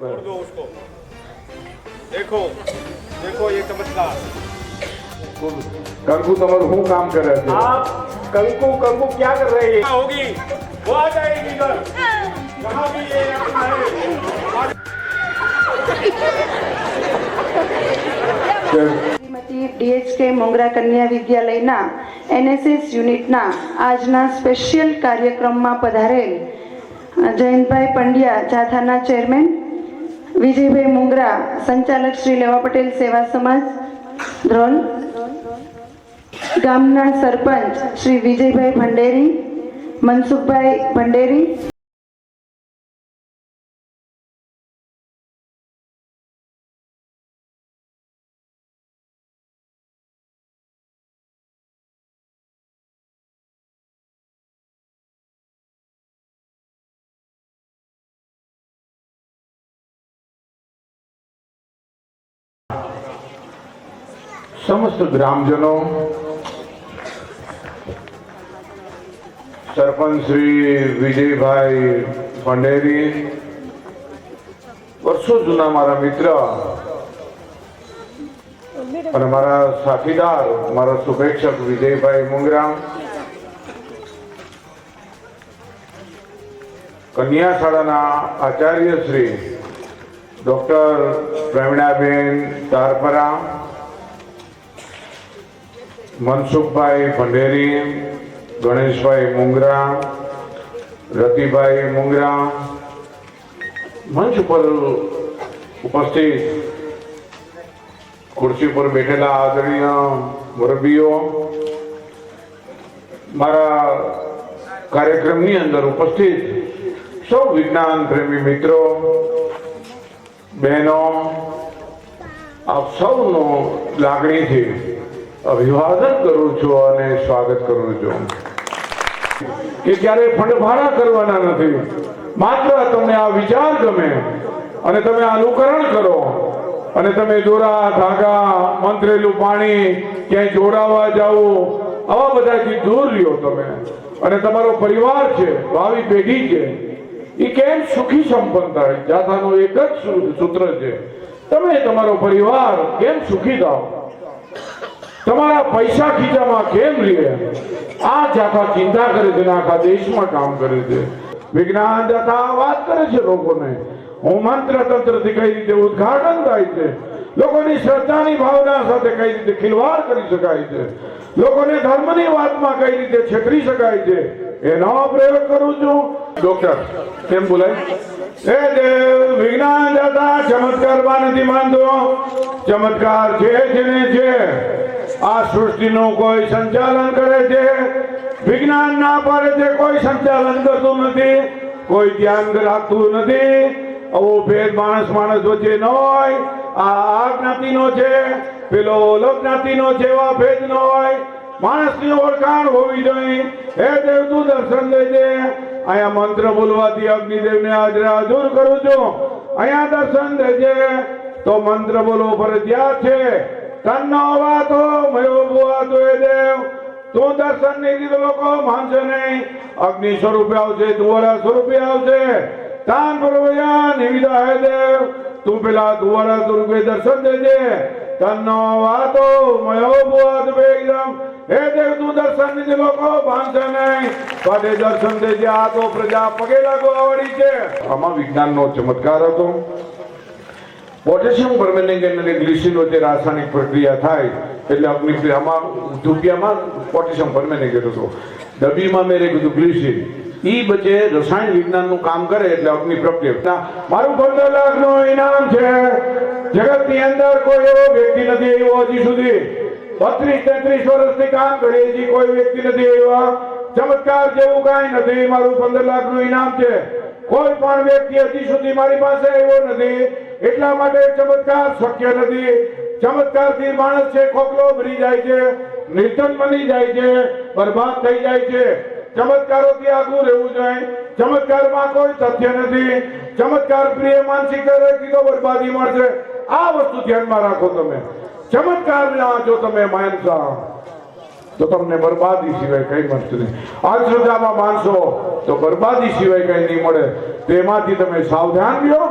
तोड़ दो उसको देखो देखो ये चमत्कार કંકુ તમારું શું કામ કરે છે आप कंकु कंकु क्या कर रहे हैं होगी वो आ जाएगी इधर कहाँ भी ये अपना है શ્રીમતી ડીએચકે મોંગરા કન્યા વિદ્યાલયના એનએસએસ યુનિટના આજના સ્પેશિયલ કાર્યક્રમમાં પધારેલ અ, જયંતભાઈ પંડ્યા જાથાના ચેરમેન વિજયભાઈ મુંગરા, સંચાલક શ્રી લેવા પટેલ સેવા સમાજ ધ્રોલ ગામના સરપંચ શ્રી વિજયભાઈ ભંડેરી, મનસુખભાઈ ભંડેરી સમસ્ત ગ્રામજનો, સરપંચ શ્રી વિજયભાઈ ભંડેરી, વર્ષો જૂના મારા મિત્ર અને મારા સાથીદાર, મારા શુભેચ્છક વિજયભાઈ મુંગરા કન્યા શાળાના આચાર્ય શ્રી ડોક્ટર પ્રવીણાબેન તારપરા મનસુખભાઈ ભંડેરી, ગણેશભાઈ મુંગરા, રતિભાઈ મુંગરા, મંચ ઉપર ઉપસ્થિત ખુરશી પર બેઠેલા આદરણીય મુરબ્બીઓ મારા કાર્યક્રમની અંદર ઉપસ્થિત સૌ વિજ્ઞાન પ્રેમી મિત્રો, બહેનો, આપ સૌનો લાગણીથી અભિવાદન કરું છું અને સ્વાગત કરું છું. કે ક્યારે ફંડફાળા કરવાના નથી. માત્ર તમને આ વિચાર ગમે અને તમે અનુકરણ કરો અને તમે દોરા, ધાગા, મંત્રેલું પાણી ક્યાંય જોડાવા જાઓ, આવા બધાથી દૂર રહ્યો તમે. અને તમારો પરિવાર છે, ભાવિ પેઢી છે, એ કેમ સુખી સંપન્ન થાય? જાથાનું એક જ સૂત્ર છે. તમે તમારો પરિવાર કેમ સુખી થાવ? તમારા પૈસા ખીચામાં કેમ રહે આ જાથા ચિંતા કરે છે આખા દેશમાં કામ કરે છે. વિજ્ઞાન દાતા વાત કરે છે લોકોને. હું મંત્ર તંત્રથી કઈ રીતે ઉદ્ઘાટન થાય છે? લોકોની શ્રદ્ધાની ભાવના સાથે કઈ રીતે ખિલવાડ કરી શકાય છે? લોકોને ધર્મની વાતમાં કઈ રીતે છેતરી શકાય છે? એનો પ્રયોગ કરું છું. ડોક્ટર, કેમ બોલાય? એ દેવ, વિજ્ઞાન જાતા ચમત્કારમાં નથી માનતો. ચમત્કાર છે જેને છે. આ સૃષ્ટિનું કોઈ સંચાલન કરે છે? વિજ્ઞાન ના પાડે છે કોઈ સંચાલન કરતું નથી, કોઈ ધ્યાન રાખતું નથી. આવો ભેદ માણસ માણસ વચ્ચે ન હોય, આ આ જ્ઞાતિનો છે, પેલો ઓલો જ્ઞાતિનો છે, એવા ભેદ ન હોય. માણસની ઓળખાણ હોવી જોઈએ. હે દેવ, તું દર્શન દેજે અહીંયા મંત્ર બોલવાથી અગ્નિદેવને હાજરા હાજર કરું છું. અહીંયા દર્શન દેજે. તો મંત્ર બોલવો ફરજિયાત છે. તન્નો વાતો, મયો ભુવાતો એ દેવ. તું દર્શન નહીં દીધું લોકો, માનશે નહીં. અગ્નિ સ્વરૂપે આવશે તુવારા સ્વરૂપે આવશે. તાન પ્રભયા નિવિદા હે દેવ. તું પેલા તુવારા સ્વરૂપે દર્શન દેજે. તન્નો વાતો, મયો બુઆત બેગમ હે દેવ, તું દર્શન દીધે લોકો, માનશે નહીં. પાટે દર્શન દેજે. આ તો પ્રજા પગે લાગો આવડી છે. આમાં વિજ્ઞાનનો ચમત્કાર હતો. પોટેશિયમ પરમેનેંગ અને ગ્લિસિન વચ્ચે રાસાયણિક પ્રક્રિયા થાય એટલે અગ્નિ આમાં ધુપિયામાં પોટેશિયમ પરમેનેંગ હતો ડબીમાં મેં કીધું ગ્લિસિન. એ વચ્ચે રસાયણ વિજ્ઞાનનું કામ કરે એટલે અગ્નિ પ્રક્રિયા મારું પંદર લાખનું ઇનામ છે. જગતની અંદર કોઈ એવો વ્યક્તિ નથી એવો હજી સુધી. બત્રીસ તેત્રીસ વર્ષથી કામ કરે, હજી કોઈ વ્યક્તિ નથી એવા. ચમત્કાર જેવું કાંઈ નથી. મારું પંદર લાખનું ઇનામ છે. કોઈ પણ વ્યક્તિ હજી સુધી મારી પાસે આવ્યો નથી, એટલા માટે ચમત્કાર શક્ય નથી. ચમત્કારથી માણસ છે, ખોખલો ભરી જાય છે, નિર્ધન બની જાય છે, બરબાદ થઈ જાય છે. ચમત્કારોથી આગળ રહેવું જોઈએ. ચમત્કારમાં કોઈ તથ્ય નથી. ચમત્કાર પ્રિય માનસિક તો બરબાદી મળશે. આ વસ્તુ ધ્યાનમાં રાખો તમે. ચમત્કાર જો તમે માનશા તો તમને બરબાદી સિવાય કઈ મળશે નહીં અંધશ્રદ્ધામાં માનશો તો બરબાદી સિવાય કઈ નહીં મળે. તેમાંથી તમે સાવધાન રહ્યો.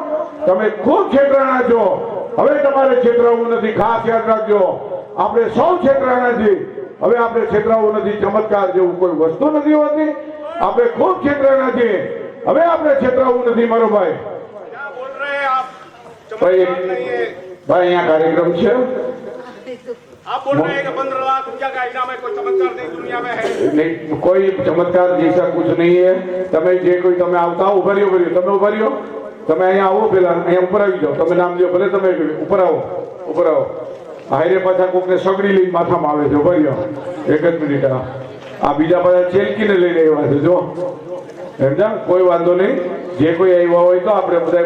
તમે ખૂબ છેતરાણા છો. હવે તમારે છેતરાવું નથી. ખાસ યાદ રાખજો. આપણે સૌ છેતરાણા છીએ. હવે આપણે છેતરાવું નથી. ચમત્કાર જેવું કોઈ વસ્તુ નથી હોતી. આપણે ખૂબ છેતરાણા છીએ. હવે આપણે છેતરાવું નથી મારો ભાઈ. ભાઈ અહીંયા કાર્યક્રમ છે? કોઈ ચમત્કાર જેસા કુછ નહીં હે તમે જે કોઈ તમે આવતા ઊભા રહ્યો તમે ઊભા રહ્યો તમે અહીંયા આવો પેલા અહીંયા ઉપર આવી જાઓ। તમે નામ લ્યો, ભલે તમે ઉપર આવો ઉપર આવો। હાઈરે પાછા કોકને સગડી લઈને માથામાં આવે છે ઊભા એક જ મિનિટ, આ બીજા બધા ચેલકીને લઈને આવ્યા છે, જો. સમજા કોઈ વાંધો નહીં. જે કોઈ આવ્યા હોય તો આપણે બધા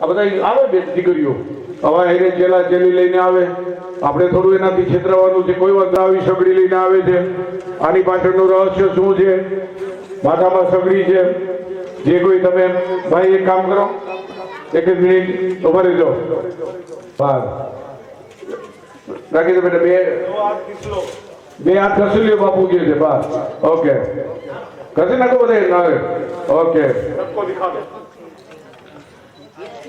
આ બધા આવે બે દીકરીઓ. હવા હાઈરે ચેલા ચેલી લઈને આવે. આપણે થોડું એનાથી છેતરાવાનું છે. કોઈ વાંધો આવી સગડી લઈને આવે છે. આની પાછળનું રહસ્ય શું છે? માથામાં સગડી છે. જે કોઈ તમે ભાઈ, એક કામ કરો. એક જ મિનિટ, ઊભા દો બહાર રાખી દો બેટા, બે. બે હાથ ખસુલ્યો બાપુ ગયો છે બહાર ઓકે. ખસી નાખો બધા ઓકે.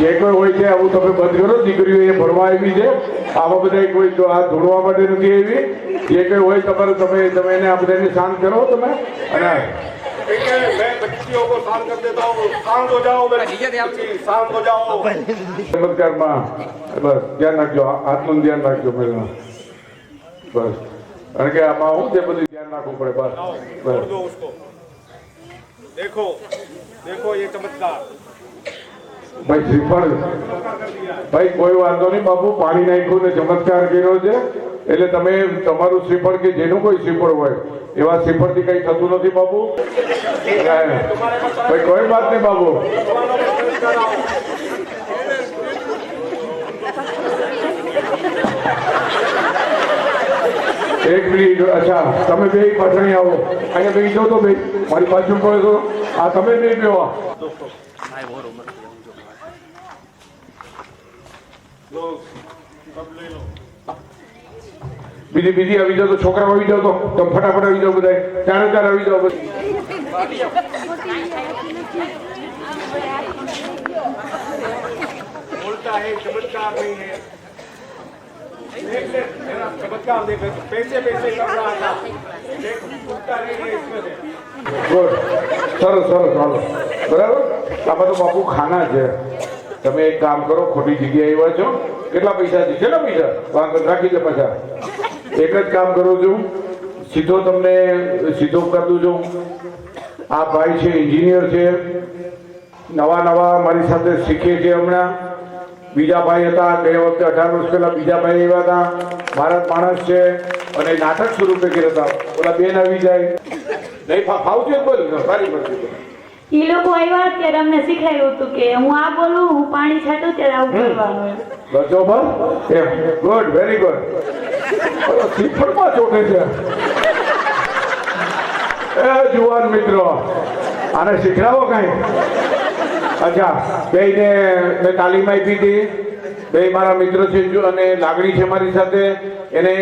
જે કોઈ હોય છે આવું તમે બંધ કરો દીકરીઓ એ ભરવા આવી છે. આવા બધા કોઈ આ ધોડવા માટે નથી આવી. જે કોઈ હોય તમારે તમે તમે એને આ બધાને શાંત કરો તમે. અને ચમત્કારમાં બસ ધ્યાન રાખજો આત્મ ધ્યાન રાખજો પહેલા. બસ. કારણ કે આમાં હું તે બધું ધ્યાન રાખવું પડે બસ. દેખો દેખો એ ચમત્કાર. ભાઈ શ્રીફળ. ભાઈ કોઈ વાંધો નહીં બાપુ પાણી નાખ્યું ને ચમત્કાર કર્યો છે. એટલે તમે તમારું શ્રીફળ કે જેનું કોઈ શ્રીફળ હોય એવા શ્રીફળથી કંઈ થતું નથી બાપુ. ભાઈ કોઈ વાત નહીં બાપુ. એક મિનિટ, અચ્છા, તમે બે પાછળ આવો. અહીંયા બે જાઓ તો બે. મારી પાછળ પડે તો. આ તમે બે બેવા બીજી બીજી આવી જાઓ તો છોકરા આવી જાઓ તો. તમે ફટાફટ આવી જાઓ બધા ત્યારે ત્યારે આવી જાઓ બધા ચમત્કાર નહીં देख ले मेरा चमत्कार देख ले पैसे पैसे कर रहा था देख बोलता नहीं है इसमें से ગુડ સરસ સરસ હાલો બરાબર આ બધું બાપુ ખાના છે તમે એક કામ કરો ખોટી જગ્યાએ આવ્યા છો કેટલા પૈસા છે કેટલા પૈસા વાંધો નહીં, રાખી દે પાછા એક જ કામ કરું છું સીધો તમને સીધો કરી દઉં છું આ ભાઈ છે એન્જિનિયર છે નવા નવા મારી સાથે શીખે છે હમણાં બીજા ભાઈ હતા ગયા વખતે અઢાર વર્ષ પહેલા બીજા ભાઈ આવ્યા હતા. ભારત માણસ છે અને નાટક સ્વરૂપે કર્યા હતા. ઓલા બેન આવી જાય. નહીં ફાવતું બોલ સારી પડતી એ લોકો આવ્યા ત્યારે અમને શીખાયું હતું કે હું આ બોલું હું પાણી છાંટું ત્યારે આવું કરવાનું બસો બસ. એમ. ગુડ વેરી ગુડ શ્રીફળમાં ચોટે છે. એ જુવાન મિત્રો આને શીખડાવો કઈ? અચ્છા, બેયને મેં તાલીમ આપી હતી. બે મારા મિત્ર છે અને લાગણી છે મારી સાથે. એને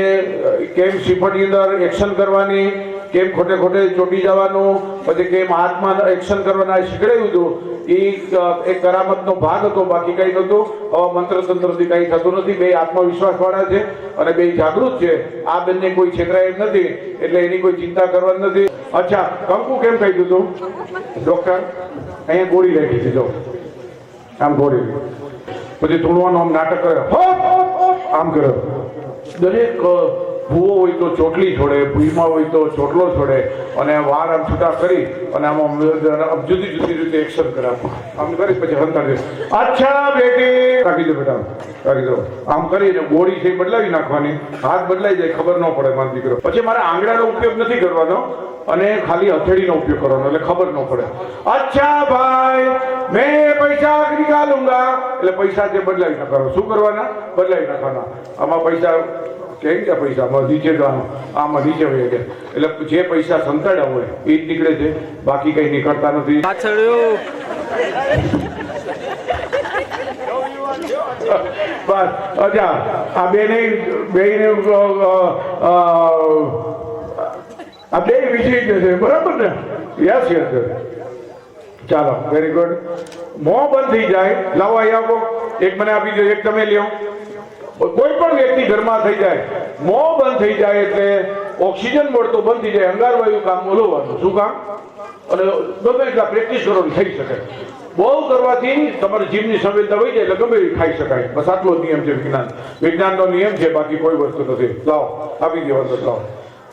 કેમ સિફટની અંદર એક્શન કરવાની, કેમ ખોટે ખોટે ચોટી જવાનું, પછી કેમ હાથમાં એક્શન કરવાના એ શીખડાવ્યું હતું. એ એક કરામતનો ભાગ હતો, બાકી કંઈ નહોતું. હવે મંત્ર તંત્રથી કંઈ થતું નથી. બે આત્મવિશ્વાસવાળા છે અને બે જાગૃત છે. આ બંને કોઈ છેતરાય નથી, એટલે એની કોઈ ચિંતા કરવાની નથી. અચ્છા, કંકુ કેમ કહી દીધું ડોક્ટર, અહીંયા ગોળી રાખી છે જો. આમ ગોળી પછી થોડવાનું આમ નાટક કર્યો આમ કર્યો દરેક ભૂવો હોય તો ચોટલી છોડે ભૂઈમાં હોય તો ચોટલો છોડે અને વાર આમ છૂટા કરી અને આમ જુદી જુદી રીતે એક્શન કરે આમ. કરી, પછી હંતા દે. અચ્છા બેટી! રાખી દો બેટા, રાખી દો. આમ કરીને બોડી છે બદલાવી નાખવાની. હાથ બદલાઈ જાય, ખબર ન પડે, મારો દીકરો. પછી મારે આંગળાનો ઉપયોગ નથી કરવાનો અને ખાલી હથેળીનો ઉપયોગ કરવાનો, એટલે ખબર ન પડે. અચ્છા ભાઈ, મેં પૈસા નિકાલુંગા એટલે પૈસા જે બદલાવી નાખવાનો. શું કરવાના? બદલાવી નાખવાના. આમાં પૈસા કેમ ગયા પૈસા? નીચે જવાનું આમાં નીચે વહી ગયા એટલે જે પૈસા સંતાડ્યા હોય એ જ નીકળે છે. બાકી કઈ નીકળતા નથી. બસ અચ્છા આ બેને બેને આ બે વિષય જશે છે બરાબર ને? યસ યસ ચાલો વેરી ગુડ મોં બંધ થઈ જાય. લાવો અહીંયા એક મને આપી દો એક તમે લ્યો. કોઈ પણ વ્યક્તિ ઘરમાં થઈ જાય, મોં બંધ થઈ જાય એટલે ઓક્સિજન મળતો બંધ થઈ જાય, અંગારવાયુ કામ ઓલવવાનું. શું કામ? અને ગમે એટલા પ્રેક્ટિસ કરો થઈ શકે. બહુ કરવાથી તમારી જીભની સંવેદના હોય જાય એટલે ગમે એ ખાઈ શકાય. બસ આટલો નિયમ છે વિજ્ઞાન. વિજ્ઞાનનો નિયમ છે, બાકી કોઈ વસ્તુ નથી. લાવો આપી દેવાનો લાવો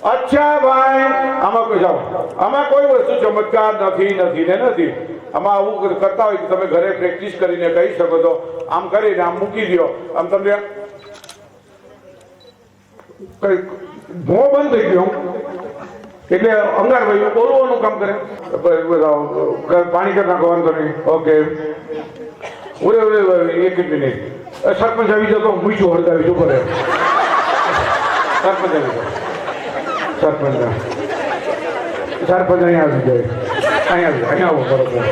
અચ્છા ભાઈ, આમાં કોઈ જાઓ. આમાં કોઈ વસ્તુ ચમત્કાર નથી નથી ને નથી. આમાં આવું કરતા હોય તો તમે ઘરે પ્રેક્ટિસ કરીને કહી શકો છો. આમ કરીને આમ મૂકી દો આમ તમને કઈ મોં બંધ થઈ ગયો. એટલે અંગાર ભાઈ બોલવાનું કામ કરે. પાણી કરી નાખો, વાંધો નહીં. ઓકે. ઉરે ઉરે એક જ મિનિટ. સરપંચ આવી જતો મૂછું હળગાવી શું કરે સરપંચ આવી જાઓ. સરપંચ. સરપંચ અહીંયા આવી જાય. અહીંયા અહીંયા આવો બરોબર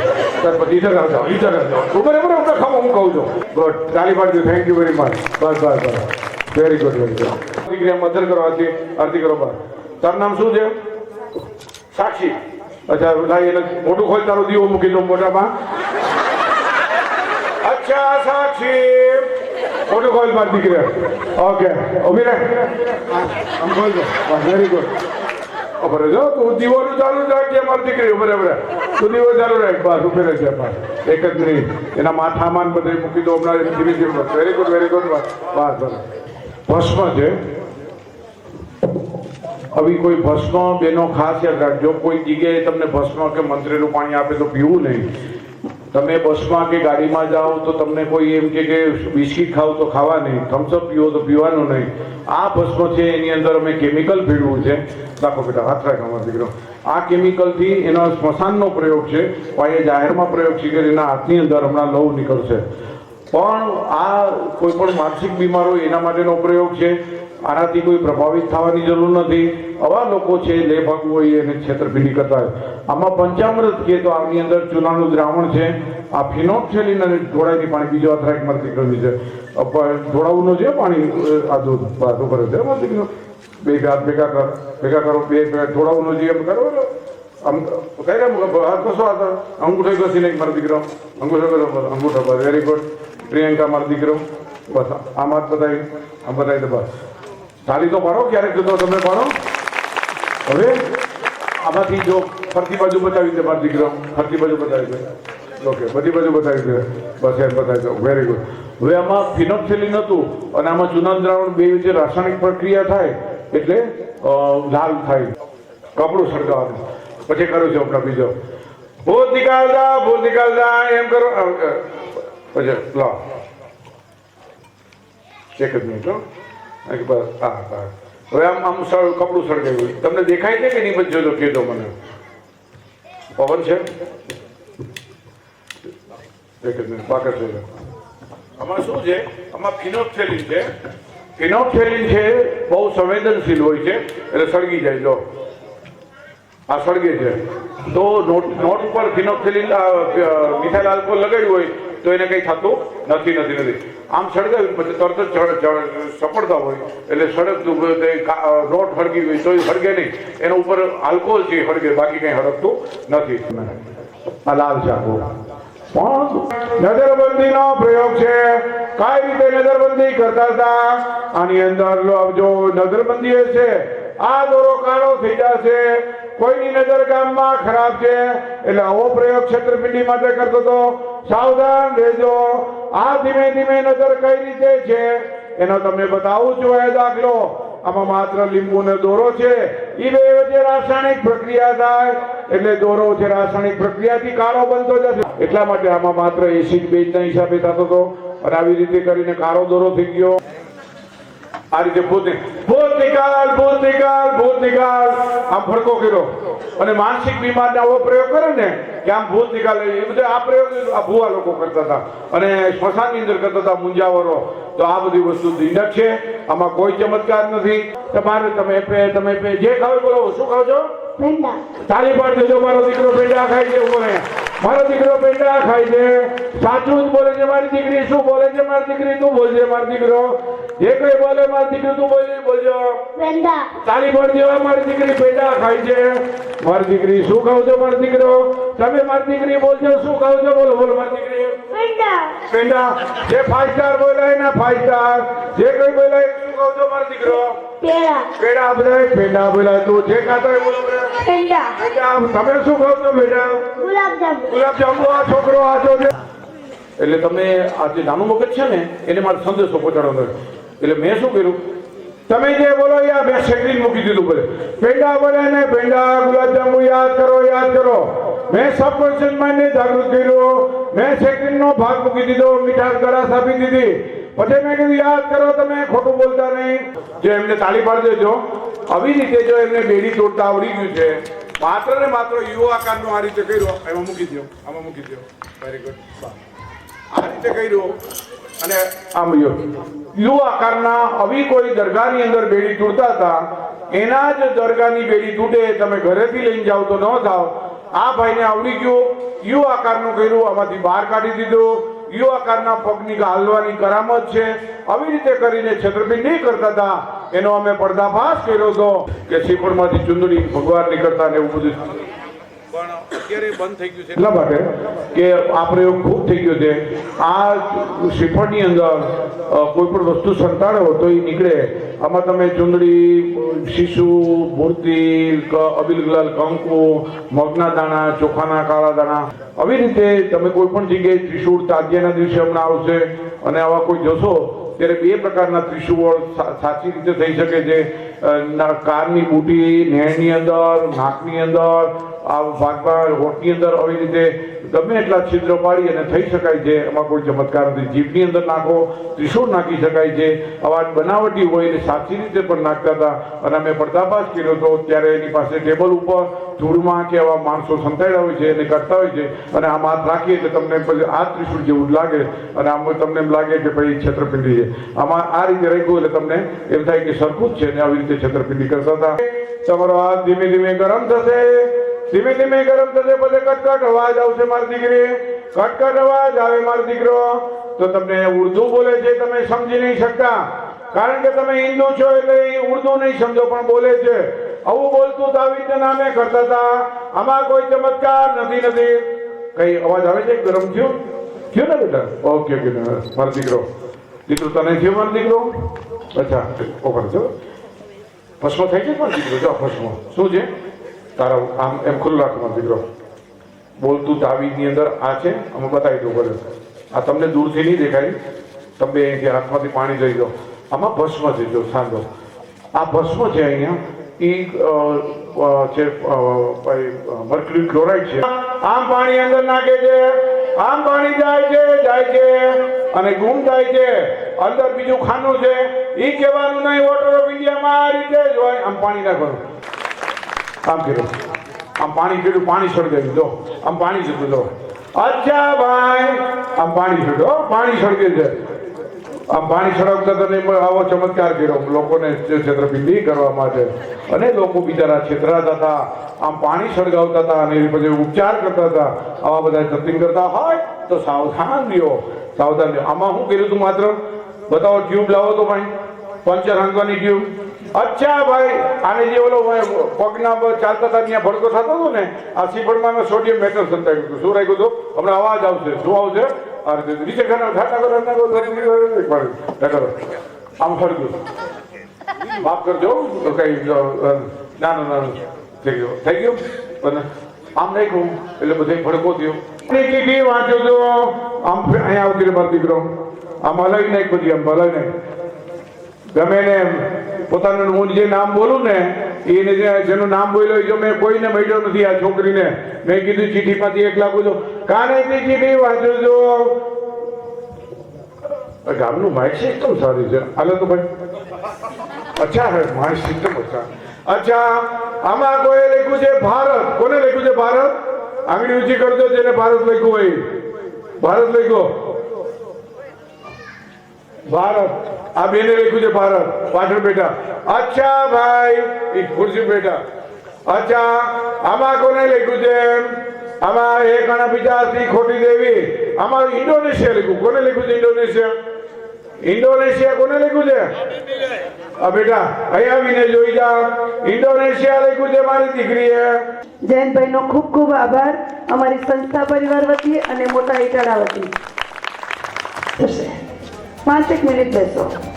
સરપંચ, ઈધર આવજો ઈધર આવજો ઉભરે ઉભરે ખમો, હું કહું છું. ગુડ. તાલી પાડજો થેન્ક યુ વેરી મચ બસ બસ બસ. વેરી ગુડ વેરી ગુડ દીકરી મધર કરવાથી આરતી કરો બસ તારું નામ શું છે? સાક્ષી. અચ્છા એને મોટું ખોલ તારો દીવો મૂકી દો મોટામાં અચ્છા સાક્ષી. મોટું ખોલ મારી દીકરી ઓકે ઊભી રહે. આમ ખોલ દો. વેરી ગુડ જો તું દીવાનું ચાલુ રાખજે મારી દીકરી તું દીવો ચાલુ રાખ. બસ ઊભી રહેજે બસ. એક જ મિનિટ. એના માથામાં બધે મૂકી દો હમણાં ધીરે ધીરે વેરી ગુડ વેરી ગુડ બસ. બસ બસ. ભસ્મ છે. આવી કોઈ ભસ્મ બેનો ખાસ યાદ રાખજો. કોઈ જગ્યાએ તમને ભસ્મ કે મંત્રેલું પાણી આપે તો પીવું નહીં. તમે બસમાં કે ગાડીમાં જાઓ તો તમને કોઈ એમ કે કે બિસ્કિટ ખાવ તો ખાવા નહીં. થમ્સઅપ પીવો તો પીવાનું નહીં. આ ભસ્મ છે, એની અંદર અમે કેમિકલ ભેળવું છે. રાખો બેટા, હાથ રાખ અમારો દીકરો. આ કેમિકલથી એનો સ્મશાનનો પ્રયોગ છે. પણ જાહેરમાં પ્રયોગ છે કે એના હાથની અંદર હમણાં લવ નીકળશે. પણ આ કોઈ પણ માનસિક બીમાર હોય એના માટેનો પ્રયોગ છે. આનાથી કોઈ પ્રભાવિત થવાની જરૂર નથી. આવા લોકો છે લેભાગુ હોય એને છેતરપિંડી કરતા હોય. આમાં પંચામૃત કે તો આની અંદર ચૂનાનું દ્રાવણ છે. આ ફિનોક્સેલિન અને ઢોળાઈની પાણી, બીજો અથરાક મરતી કરવી છે. ઢોળાવું છે પાણી? આ દૂધ બસ કરે છે. બે હાથ ભેગા કર, ભેગા કરો, બે ઢોળાવું જે એમ કરો આમ કઈ રહ્યા કશો હાથ, અંગૂઠો ઘસી નહીં મારો દીકરો, અંગૂઠો બસ અંગૂઠો વેરી ગુડ પ્રિયંકા મારો દીકરો, બસ, આમ હાથ બતાવી આમ બતાવી તો બસ. તાલી તો ભણો ક્યારેક તો તમે ભણો. હવે આમાંથી જો ફરતી બાજુ બતાવી દે મારો દીકરો, ફરતી બાજુ બતાવી દે. ઓકે, બધી બાજુ બતાવી દે. બસ, એમ બતાવી દો. વેરી ગુડ હવે આમાં ફિનોક્સેલિન હતું, અને આમાં ચૂના દ્રાવણ બે જે રાસાયણિક પ્રક્રિયા થાય, એટલે લાલ થાય. કપડું સળગાવવાનું. પછી કરું છું હમણાં બીજો. ભૂત નિકાલતા ભૂત નિકાલતા, એમ કરો પછી લો એક જ મિનિટ બસ હા હા હવે આમ આમ સળ કપડું સળગાવ્યું તમને દેખાય છે કે નહીં પણ જોજો કહેજો મને પવન છે એક જ મિનિટ પાકર છે આમાં શું છે આમાં ફિનોક્સેલિન છે ફિનોક્સેલિન છે બહુ સંવેદનશીલ હોય છે એટલે સળગી જાય જો આ સળગે છે તો નોટ નોટ ઉપર ફિનોક્સેલિન મિથાઇલ આલ્કોહોલ લગાડ્યું હોય તો એને કંઈ થતું નથી નથી નથી. આમ સળગાવ્યું પછી તરત જ સપડતા હોય. એટલે સળગતું હોય તો એ કા- અ, નોટ હળગી હોય તો એ હળગે નહીં. એના ઉપર આલ્કોહોલ છે હળગે બાકી કંઈ હળગતું નથી. આ લાલ ચાકુ પણ નજરબંધીનો પ્રયોગ છે. કઈ રીતે નજરબંધી કરતા હતા? આની અંદર જો નજરબંધી છે આ દોરો કાળો થઈ જશે. કોઈની નજર ગામમાં ખરાબ છે, એટલે આવો પ્રયોગ છત્રપિંડી માટે કરતો હતો. સાવધાન રહેજો. આ ધીમે ધીમે નજર કઈ રીતે છે, એનો તમને બતાવું છું એ દાખલો. આમાં માત્ર લીંબુ ને દોરો છે. એ બે વચ્ચે રાસાયણિક પ્રક્રિયા થાય, એટલે દોરો છે રાસાયણિક પ્રક્રિયાથી કાળો બનતો જશે. એટલા માટે આમાં માત્ર એસિડ બેઝના હિસાબે થતો હતો. અને આવી રીતે કરીને કાળો દોરો થઈ ગયો. આ રીતે ભૂત ભૂત નિકાલ ભૂત નિકાલ ભૂત નિકાલ આમ ફડકો કર્યો. અને માનસિક બીમારના આવો પ્રયોગ કરે ને કે આમ ભૂત નિકાલ એ બધા આ પ્રયોગ આ ભૂવા લોકો કરતા હતા. અને સ્મશાનની અંદર કરતા હતા મુંજાવરો. તો આ બધી વસ્તુ દિનક છે. આમાં કોઈ ચમત્કાર નથી. તમારે તમે પે તમે પે જે ખાવ બોલો શું ખાવ છો? તાલી પાડ દેજો મારો દીકરો પેંડા ખાય છે બોલે. મારો દીકરો પેંડા ખાય છે. સાચું જ બોલે છે મારી દીકરી શું બોલે છે મારી દીકરી તું બોલજે મારો દીકરો. જે કઈ બોલે મારી દીકરી તું બોલી બોલજો. તારી પાડ દેવા મારી દીકરી પેટા ખાય છે. મારી દીકરી શું ખાવ છો મારી દીકરો? તમે મારી દીકરી બોલજો શું ખાવ છો? બોલો બોલો મારી દીકરી. પેંડા જે ફાઈવ સ્ટાર બોલાય ને ફાઈવ સ્ટાર જે કઈ બોલાય શું ખાવ છો મારો દીકરો? પેડા બોલાય પેંડા બોલાય તું જે ખાતો હોય બોલો. પેંડા તમે શું ખાવ છો બેટા ગુલાબજાંબુ. આ છોકરો આ છોકરો એટલે તમે આ જે નાનું મગજ છે ને એને મારે સંદેશો પહોંચાડવાનો. એટલે મેં શું કર્યું? તમે જે બોલો યાર મેં શેકરીને મૂકી દીધું બોલે પેંડા બોલે ને પેંડા ગુલાબજાંબુ યાદ કરો યાદ કરો. મેં સબકોન્શિયસ માઇન્ડને જાગૃત કર્યું. મેં શેકરીનો ભાગ મૂકી દીધો, મીઠાશ ગળાશ આપી દીધી. પછી મેં કીધું, યાદ કરો તમે, ખોટું બોલતા નહીં. જે એમને તાળી પાડી દેજો. આવી રીતે જો એમને બેડી તોડતા આવડી ગયું છે. માત્ર ને માત્ર યુવા આકારનું આ રીતે કર્યો. એમાં મૂકી દો આમાં મૂકી દો વેરી ગુડ આ રીતે કર્યું. અને આમ યો યુ આકારના આવી કોઈ દરગાહની અંદર બેડી તૂટતા હતા, એના જ દરગાહની બેડી તૂટે, તમે ઘરેથી લઈને જાઓ તો ન થાવ. આ ભાઈને આવડી ગયો યુ આકારનું કર્યું, આમાંથી બહાર કાઢી દીધું. યુ આકારના પગની હાલવાની કરામત છે. આવી રીતે કરીને છેતરપિંડી કરતા હતા. એનો અમે પડદાફાશ કર્યો હતો કે શ્રીફળમાંથી ચુંદડી ભગવાન નીકળતા ને એવું બધું પણ અત્યારે બંધ થઈ ગયું છે. એટલા માટે કે આ પ્રયોગ ખૂબ થઈ ગયો છે. આ શ્રીફળની અંદર કોઈ પણ વસ્તુ સંતાડો તો એ નીકળે. આમાં તમે ચુંદડી, શીશુ, મૂર્તિ અબિલગલ અબીલ કંકુ, મગના દાણા, ચોખાના કાળા દાણા. આવી રીતે તમે કોઈ પણ જગ્યાએ ત્રિશુળ તાજ્યાના દિવસે હમણાં આવશે અને આવા કોઈ જશો, ત્યારે બે પ્રકારના ત્રિશુળ સાચી રીતે થઈ શકે છે. કારની બુટી નેણની અંદર, નાકની અંદર આ ભાગમાં હોઠની અંદર આવી રીતે ગમે એટલા છિદ્ર પાડી અને થઈ શકાય છે. એમાં કોઈ ચમત્કાર નથી. જીભની અંદર નાખો, ત્રિશુળ નાખી શકાય છે. અવાજ બનાવટી હોય એટલે સાચી રીતે પણ નાખતા હતા. અને અમે પડદાભાસ કર્યો હતો. ત્યારે એની પાસે ટેબલ ઉપર ધૂળમાં કે આવા માણસો સંતાડ્યા હોય છે, એને કરતા હોય છે. અને આમ હાથ રાખીએ તો તમને પછી આ ત્રિશુળ જેવું લાગે. અને આમ તમને એમ લાગે કે ભાઈ છેતરપિંડી છે. આમાં આ રીતે રાખ્યું એટલે તમને એમ થાય કે સરખું જ છે ને આવી રીતે છેતરપિંડી કરતા હતા. તમારો હાથ ધીમે ધીમે ગરમ થશે. ધીમે ધીમે ગરમ થશે, પછી કટકટ અવાજ આવશે મારી દીકરી કટકટ અવાજ, આવે મારો દીકરો. તો તમને ઉર્દુ બોલે છે તમે સમજી નહીં શકતા. કારણ કે તમે હિન્દુ છો એટલે ઉર્દુ નહીં સમજો, પણ બોલે છે. આવું બોલતું તો આવી રીતે નામે કરતા હતા. આમાં કોઈ ચમત્કાર નથી નથી. કઈ અવાજ આવે છે? ગરમ થયું? થયું ને બેટા? ઓકે ઓકે મારો દીકરો. દીકરો તને થયો, મારો દીકરો? અચ્છા, ઓકે છો ભસ્મ થઈ ગયો મારો દીકરો? જો, ભસ્મ. શું છે? તારા આમ એમ ખુલ્લું રાખો દીકરો. બોલતું તાવીજની અંદર આ છે અમે બતાવી દઉં બોલે આ તમને દૂરથી નહીં દેખાય. તમે અહીંથી હાથમાંથી પાણી જઈ દો આમાં ભસ્મ છે, જો સાંધો આ ભસ્મ છે અહીંયા. એ છે મર્ક્યુરી ક્લોરાઇડ છે. આમ પાણી અંદર નાખે છે. આમ પાણી જાય છે જાય છે. અને ગુમ થાય છે. અંદર બીજું ખાનું છે. એ કહેવાનું નહીં વોટર ઓફ ઇન્ડિયામાં આ રીતે જ હોય. આમ પાણી નાખવાનું. આમ કર્યું. આમ પાણી પીડું પાણી સળગાવ્યું દો આમ પાણી જતું દો અચ્છા ભાઈ, આમ પાણી છોડ્યો પાણી સળગે છે આમ પાણી છોડાવતા તને આવો ચમત્કાર કર્યો. લોકોને છેતરપિંડી કરવા માટે. અને લોકો બિચારા છેતરાતા હતા. આમ પાણી સળગાવતા હતા અને એની પછી ઉપચાર કરતા હતા. આવા બધા સત્સંગ કરતા હોય તો સાવધાન રહ્યો. સાવધાન રહ્યો. આમાં શું કર્યું તું માત્ર? બતાવો ટ્યુબ લાવો તો ભાઈ. પંચર હાંકવાની ટ્યુબ અચ્છા ભાઈ, આને જે ઓલો પગના ચાલતા હતા, ત્યાં ભડકો થતો હતો ને, આ સીફળમાં સોડિયમ મેટલ સંતાવ્યું હતું. શું રાખ્યું હતું? હમણાં અવાજ આવશે. શું આવશે? નીચે આમ ફરજો માફ કરજો. કઈ નાનું નાનું થઈ ગયું. થઈ ગયું? આમ નાખ્યું એટલે બધે ભડકો થયો. કેટલી વાંચ્યો તો આમ અહીંયા આવતી મારો દીકરો આમ હલાવી નાખ બધી, આમ હલાવી નાખ. ગમે ને પોતાનું હું જે નામ બોલું ને, એને જેનું નામ બોલ્યો જો મેં કોઈને મળ્યો નથી આ છોકરીને, મેં કીધું ચીઠીમાંથી એક લાખ જો કાનેથી ચીઠી વાંચું છું? ગામનું માઇક સિસ્ટમ સારી છે. હાલો તો ભાઈ. અચ્છા હે માઇક સિસ્ટમ અચ્છા. અચ્છા, આમાં કોઈ લખ્યું છે ભારત. કોને લખ્યું છે ભારત? આંગળી ઊંચી કરજો, જેને ભારત લખ્યું હોય. ભારત લખ્યો. ભારત. આ બેને લખ્યું છે ભારત. પાટણ બેટા અચ્છા ભાઈ એ ખુરશી બેઠા. અચ્છા, આમાં કોને લખ્યું છે આમાં એક અને હતી ખોટી દેવી. આમાં ઇન્ડોનેશિયા લખ્યું. કોને લખ્યું છે ઇન્ડોનેશિયા? ઇન્ડોનેશિયા કોને લખ્યું છે? આ બેટા, અહીંયા આવીને જોઈ જા. ઇન્ડોનેશિયા લખ્યું છે મારી દીકરીએ. જયંતભાઈનો ખૂબ ખૂબ આભાર. અમારી સંસ્થા પરિવાર વતી અને મોટા ઇટાળા વતી. થશે પાંચેક મિનિટ બેસો